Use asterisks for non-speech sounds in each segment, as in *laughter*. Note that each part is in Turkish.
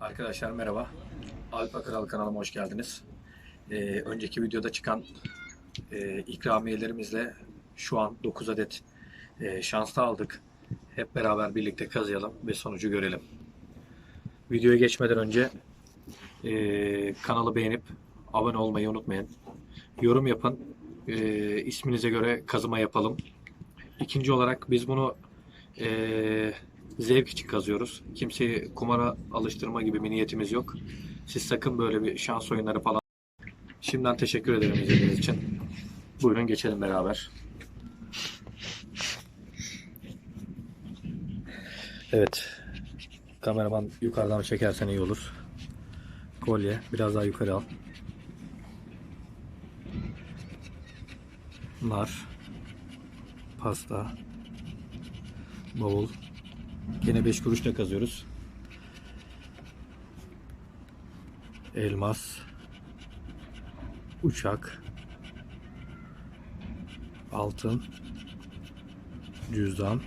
Arkadaşlar merhaba. Alfa Kral kanalıma hoş geldiniz. Ee, önceki videoda çıkan e, ikramiyelerimizle şu an 9 adet e, şanslı aldık. Hep beraber birlikte kazıyalım ve sonucu görelim. Videoya geçmeden önce e, kanalı beğenip abone olmayı unutmayın. Yorum yapın. E, isminize göre kazıma yapalım. İkinci olarak biz bunu e, zevk için kazıyoruz. Kimseyi kumara alıştırma gibi bir niyetimiz yok. Siz sakın böyle bir şans oyunları falan. Şimdiden teşekkür ederim izlediğiniz için. Buyurun geçelim beraber. Evet. Kameraman yukarıdan çekersen iyi olur. Kolye. Biraz daha yukarı al. Nar. Pasta. Bavul. Yine 5 kuruşla kazıyoruz. Elmas. Uçak. Altın. Cüzdan.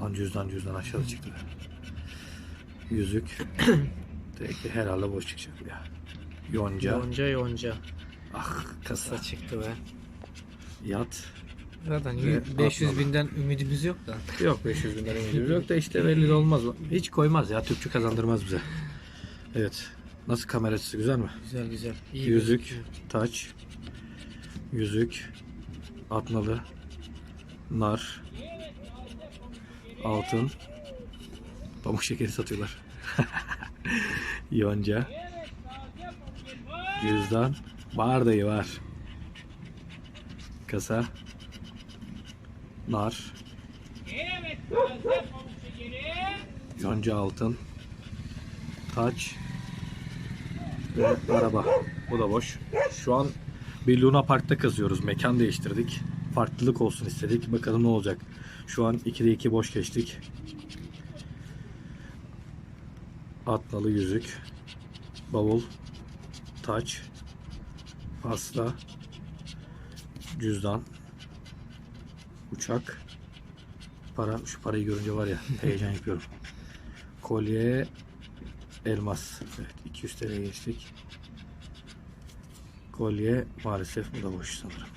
Lan cüzdan cüzdan aşağıda çıktı. Yüzük. *clears throat* Tek herhalde boş çıkacak ya. Yonca. Yonca yonca. Ah kasa. Kasa çıktı be. Yat. Zaten Ve 500 atmalı. binden ümidimiz yok da. Yok 500 bin lira ümidimiz yok da işte belli de olmaz. Hiç koymaz ya. Türkçü kazandırmaz bize. Evet. Nasıl kamerası güzel mi? Güzel güzel. İyi Yüzük, gözüküyor. taç, yüzük, atmalı, nar, altın, pamuk şekeri satıyorlar. *laughs* Yonca, cüzdan, var dayı var. Kasa, nar, yonca altın, taç, ve araba. Bu da boş. Şu an bir Luna Park'ta kazıyoruz. Mekan değiştirdik. Farklılık olsun istedik. Bakalım ne olacak. Şu an 2'de 2 boş geçtik. Atnalı yüzük. Bavul. Taç. Pasta. Cüzdan. Uçak. Para. Şu parayı görünce var ya *laughs* heyecan yapıyorum. Kolye. Elmas. Evet 200 TL geçtik. Kolye maalesef bu da boş sanırım.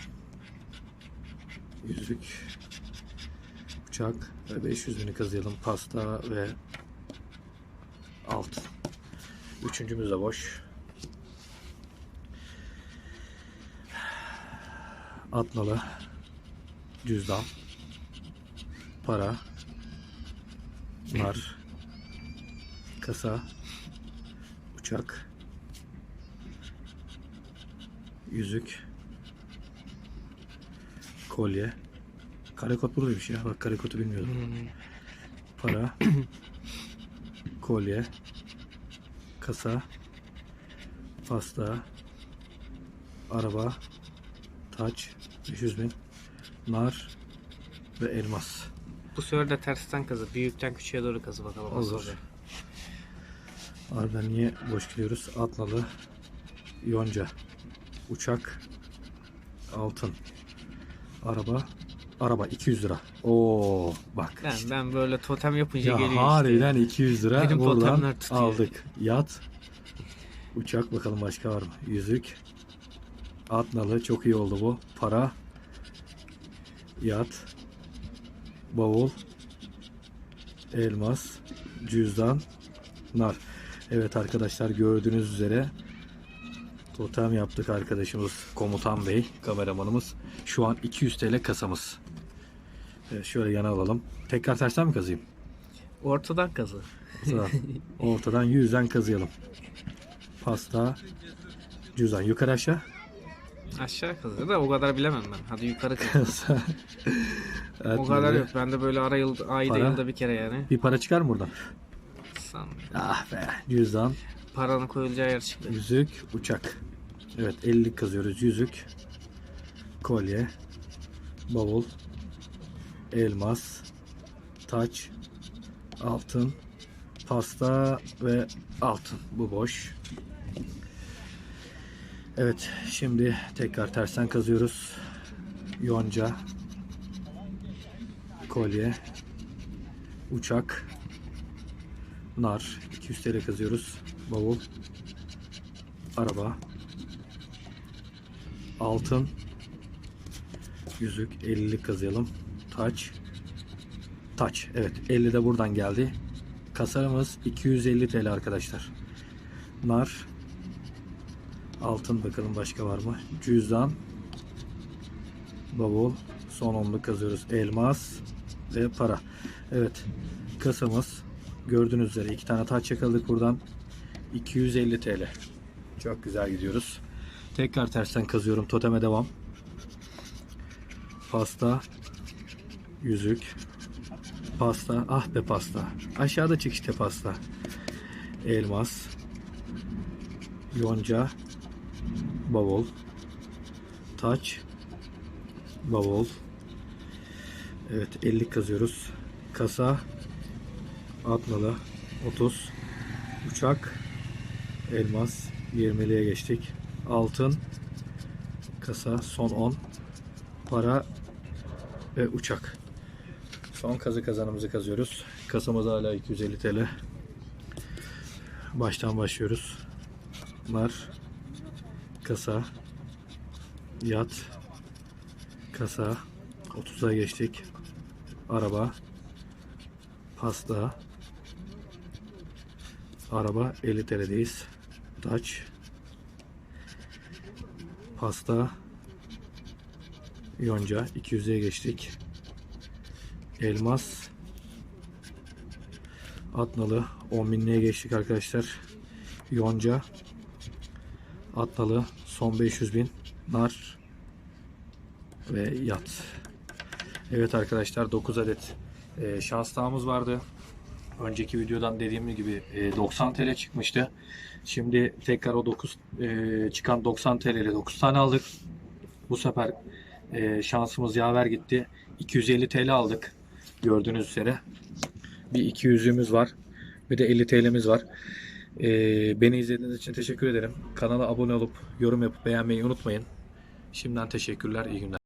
Yüzük. Uçak ve 500 bini kazıyalım. Pasta ve altın. Üçüncümüz de boş. Atmalı. Cüzdan. Para. Nar. Kasa uçak, yüzük, kolye. Karekot buradaymış ya. Bak karekotu bilmiyordum. Para, *laughs* kolye, kasa, pasta, araba, taç, 500 bin, nar ve elmas. Bu sefer de tersten kazı. Büyükten küçüğe doğru kazı bakalım. nasıl Olur. olacak. Harbiden niye boş gidiyoruz? Atnalı, yonca, uçak, altın, araba, araba 200 lira. Oo bak. Ben, işte. ben böyle totem yapınca Ya geliyor harbiden 200 lira Benim buradan totemler tutuyor. aldık. Yat, uçak bakalım başka var mı? Yüzük, atnalı çok iyi oldu bu. Para, yat, bavul, elmas, cüzdan, nar. Evet arkadaşlar gördüğünüz üzere totem yaptık arkadaşımız Komutan Bey kameramanımız. Şu an 200 TL kasamız. Evet, şöyle yana alalım. Tekrar tersten mi kazıyım? Ortadan kazı. Ortadan, *laughs* ortadan 100'den kazıyalım. Pasta, cüzdan yukarı aşağı. Aşağı kazı da o kadar bilemem ben. Hadi yukarı. Kasa. *laughs* Evet, o kadar yok. Ben de böyle ara yılda, ayda Para. yılda bir kere yani. Bir para çıkar mı buradan? Sanmıyorum. Ah be. Cüzdan, Paranın koyulacağı yer çıktı. yüzük, uçak. Evet 50 kazıyoruz. Yüzük, kolye, bavul, elmas, taç, altın, pasta ve altın. Bu boş. Evet şimdi tekrar tersten kazıyoruz. Yonca, kolye, uçak, nar, 200 TL kazıyoruz. Bavul, araba, altın, yüzük, 50'lik kazıyalım. Taç, taç. Evet 50 de buradan geldi. Kasamız 250 TL arkadaşlar. Nar, altın bakalım başka var mı? Cüzdan, bavul, son onluk kazıyoruz. Elmas ve para. Evet kasamız gördüğünüz üzere iki tane taç yakaladık buradan. 250 TL. Çok güzel gidiyoruz. Tekrar tersten kazıyorum. Toteme devam. Pasta, yüzük, pasta, ah be pasta. Aşağıda çık işte pasta. Elmas, yonca, bavul, taç, bavul. Evet 50 kazıyoruz. Kasa, atmalı, 30, uçak, elmas, 20'liye geçtik. Altın, kasa, son 10, para ve uçak. Son kazı kazanımızı kazıyoruz. Kasamız hala 250 TL. Baştan başlıyoruz. Nar, kasa, yat, kasa, 30'a geçtik. Araba, pasta, araba 50 TL'deyiz. Taç, pasta, yonca. 200'e geçtik. Elmas, atnalı. 10 binliğe geçtik arkadaşlar. Yonca, atnalı son 500 bin. Nar ve yat. Evet arkadaşlar 9 adet e, şans tağımız vardı. Önceki videodan dediğim gibi e, 90 TL çıkmıştı. Şimdi tekrar o 9 e, çıkan 90 TL ile 9 tane aldık. Bu sefer e, şansımız yaver gitti. 250 TL aldık. Gördüğünüz üzere. Bir 200'ümüz var. Bir de 50 TL'miz var. E, beni izlediğiniz için teşekkür ederim. Kanala abone olup yorum yapıp beğenmeyi unutmayın. Şimdiden teşekkürler. iyi günler.